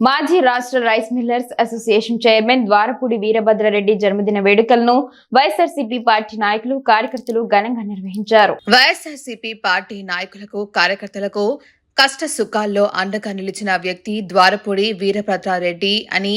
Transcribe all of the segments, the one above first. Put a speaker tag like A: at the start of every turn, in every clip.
A: మాజీ రాష్ట్ర rice millers association chairman Dwarapudi Veerabhadra Reddy జన్మదిన వేడుకలను వైఎస్ఆర్సీపీ పార్టీ నాయకులు కార్యకర్తలు ఘనంగా నిర్వహించారు.
B: వైఎస్ఆర్సీపీ పార్టీ నాయకులకు కార్యకర్తలకు కష్ట సుఖాల్లో అండగా నిలిచిన వ్యక్తి ద్వారపూడి వీరభద్రారెడ్డి అని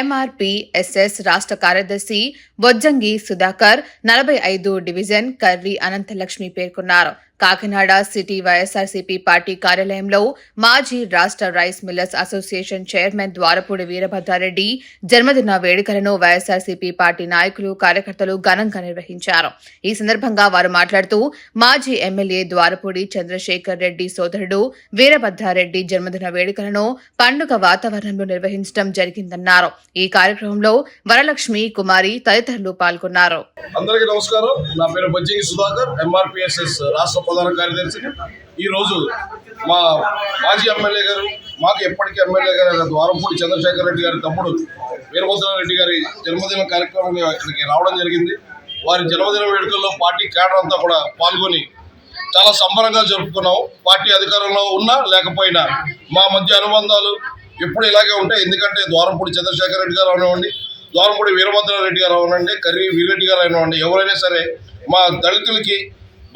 B: ఎంఆర్పీఎస్ఎస్ రాష్ట్ర కార్యదర్శి బొజ్జంగి సుధాకర్ నలభై ఐదు డివిజన్ కర్రీ అనంతలక్ష్మి పేర్కొన్నారు. కాకినాడ సిటీ వైఎస్ఆర్సీపీ పార్టీ కార్యాలయంలో మాజీ రాష్ట్ర rice millers association chairman Dwarapudi Veerabhadra Reddy జన్మదిన వేడుకలను వైఎస్ఆర్సీపీ పార్టీ నాయకులు కార్యకర్తలు ఘనంగా నిర్వహించారు. ఈ సందర్భంగా వారు మాట్లాడుతూ మాజీ ఎమ్మెల్యే ద్వారపూడి చంద్రశేఖర్ రెడ్డి సోదరుడు వీరభద్రారెడ్డి జన్మదిన వేడుకలను పండుగ వాతావరణంలో నిర్వహించడం జరిగిందన్నారు. ఈ కార్యక్రమంలో వరలక్ష్మి కుమారి తదితరులు పాల్గొన్నారు.
C: అందరికీ నమస్కారం. నా పేరు సుధాకర్ ఎంఆర్పిఎస్ఎస్ రాష్ట్ర ప్రధాన కార్యదర్శి ఈరోజు మా మాజీ ఎమ్మెల్యే గారు మాకు ఎప్పటికీ ఎమ్మెల్యే గారు ద్వారంపూడి చంద్రశేఖర్ రెడ్డి గారి తమ్ముడు వీరభద్ర రెడ్డి గారి జన్మదిన కార్యక్రమం ఇక్కడికి రావడం జరిగింది. వారి జన్మదిన వేడుకల్లో పార్టీ కేడర్ అంతా కూడా పాల్గొని చాలా సంబరంగా జరుపుకున్నాం పార్టీ అధికారంలో ఉన్నా లేకపోయినా మా మధ్య అనుబంధాలు ఎప్పుడు ఇలాగే ఉంటాయి. ఎందుకంటే ద్వారంపూడి చంద్రశేఖర్ రెడ్డి గారు అవనివ్వండి ద్వారంపూడి వీరభద్రారెడ్డి గారు అవనండి కర్రీ వీరెడ్డి గారు అయినవ్వండి ఎవరైనా సరే మా దళితులకి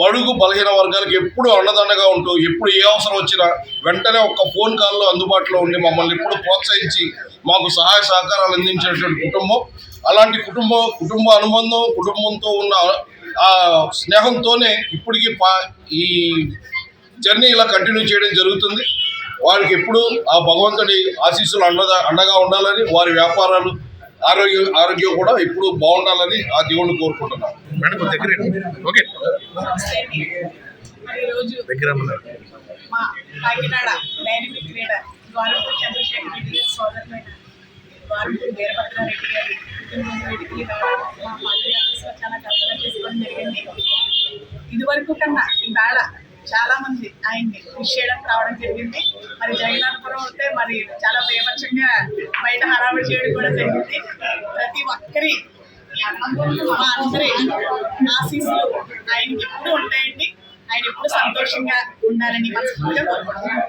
C: బడుగు బలహీన వర్గాలకు ఎప్పుడు అండదండగా ఉంటూ ఎప్పుడు ఏ అవసరం వచ్చినా వెంటనే ఒక్క ఫోన్ కాల్లో అందుబాటులో ఉండి మమ్మల్ని ఎప్పుడు ప్రోత్సహించి మాకు సహాయ సహకారాలు అందించేటువంటి కుటుంబం. అలాంటి కుటుంబం కుటుంబ అనుబంధం కుటుంబంతో ఉన్న ఆ స్నేహంతోనే ఇప్పటికీ పా ఈ జర్నీ ఇలా కంటిన్యూ చేయడం జరుగుతుంది. వారికి ఎప్పుడు ఆ భగవంతుడి ఆశీస్సులు అండగా అండగా ఉండాలని వారి వ్యాపారాలు ఆరోగ్య ఆరోగ్యం కూడా ఎప్పుడు బాగుండాలని ఆ దేవుణ్ణి కోరుకుంటున్నాం.
D: మేడం దగ్గర. ఓకే. దగ్గర.
E: మా కాకినాడ డైనమిక్ లీడర్ ద్వారపూడి చంద్రశేఖర్ రెడ్డి గారి సోదరులైన ద్వారపూడి వీరభద్రారెడ్డి గారి కుటుంబం వీటికి రావడం మా పార్టీ ఆఫీస్లో చాలా గర్వంగా చేసుకోవడం జరిగింది. ఇదివరకు కన్నా ఈవేళ చాలా మంది ఆయన్ని విష్ చేయడానికి రావడం జరిగింది. మరి జగన్నాథపురం అయితే మరి చాలా బేభత్సంగా బయట హడావిడి చేయడం కూడా జరిగింది. ప్రతి ఒక్కరి మా అందరి ఆశీస్సులు ఆయనకి ఎప్పుడు ఉంటాయండి. ఆయన ఎప్పుడు సంతోషంగా ఉండాలని మనస్ఫూర్తిగా కోరుకుంటున్నాను